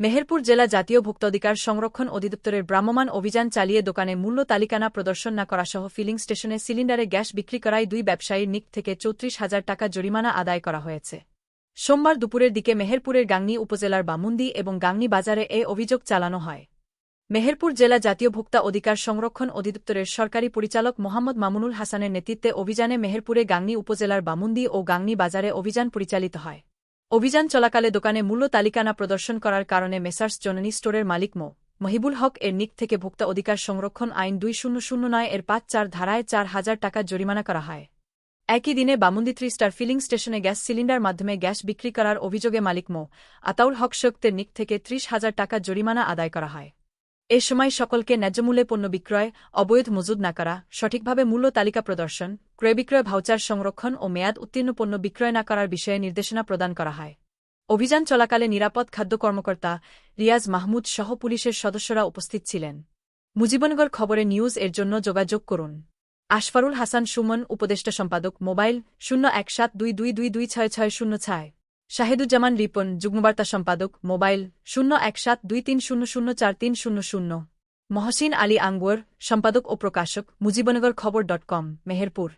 মেহেরপুর জেলা জাতীয় ভোক্তাধিকার সংরক্ষণ অধিদপ্তরের ভ্রাম্যমাণ অভিযান চালিয়ে দোকানে মূল্য তালিকানা প্রদর্শন না করাসহ ফিলিং স্টেশনে সিলিন্ডারে গ্যাস বিক্রি করায় দুই ব্যবসায়ীর নিক থেকে চৌত্রিশ হাজার টাকা জরিমানা আদায় করা হয়েছে। সোমবার দুপুরের দিকে মেহেরপুরের গাংনী উপজেলার বামুন্দি এবং গাংনী বাজারে এ অভিযোগ চালানো হয়। মেহেরপুর জেলা জাতীয় ভোক্তা অধিকার সংরক্ষণ অধিদপ্তরের সরকারি পরিচালক মোহাম্মদ মামুনুল হাসানের নেতৃত্বে অভিযানে মেহেরপুরে গাংনী উপজেলার বামুন্দি ও গাংনী বাজারে অভিযান পরিচালিত হয়। অভিযান চলাকালে দোকানে মূল্য তালিকানা প্রদর্শন করার কারণে মেসার্স জননী স্টোরের মালিক মো। মহিবুল হক এর নিক থেকে ভোক্তা অধিকার সংরক্ষণ আইন দুই শূন্য শূন্য নয় এর পাঁচ চার ধারায় চার হাজার টাকা জরিমানা করা হয়। একই দিনে বামুন্দি থ্রি স্টার ফিলিং স্টেশনে গ্যাস সিলিন্ডার মাধ্যমে গ্যাস বিক্রি করার অভিযোগে মালিক মো। আতাউল হক শক্তের নিক থেকে ত্রিশ হাজার টাকা জরিমানা আদায় করা হয়। এ সময় সকলকে ন্যায্যমূল্যে পণ্য বিক্রয়, অবৈধ মজুদ না করা, সঠিকভাবে মূল্য তালিকা প্রদর্শন ক্রয় বিক্রয়, ভাউচার সংরক্ষণ ও মেয়াদ উত্তীর্ণ পণ্য বিক্রয় না করার বিষয়ে নির্দেশনা প্রদান করা হয়। অভিযান চলাকালে নিরাপদ খাদ্য কর্মকর্তা রিয়াজ মাহমুদ সহ পুলিশের সদস্যরা উপস্থিত ছিলেন। মুজিবনগর খবরে নিউজ এর জন্য যোগাযোগ করুন। আশফারুল হাসান সুমন, উপদেষ্টা সম্পাদক, মোবাইল শূন্য এক সাত দুই দুই দুই দুই ছয় ছয় শূন্য ছয়। শাহেদুজ্জামান রিপন, যুগ্মবার্তা সম্পাদক, মোবাইল শূন্য এক সাত দুই তিন শূন্য শূন্য চার তিন শূন্য শূন্য। মহসিন আলী আঙ্গুয়ার, সম্পাদক ও প্রকাশক, মুজিবনগর খবর ডট কম, মেহেরপুর।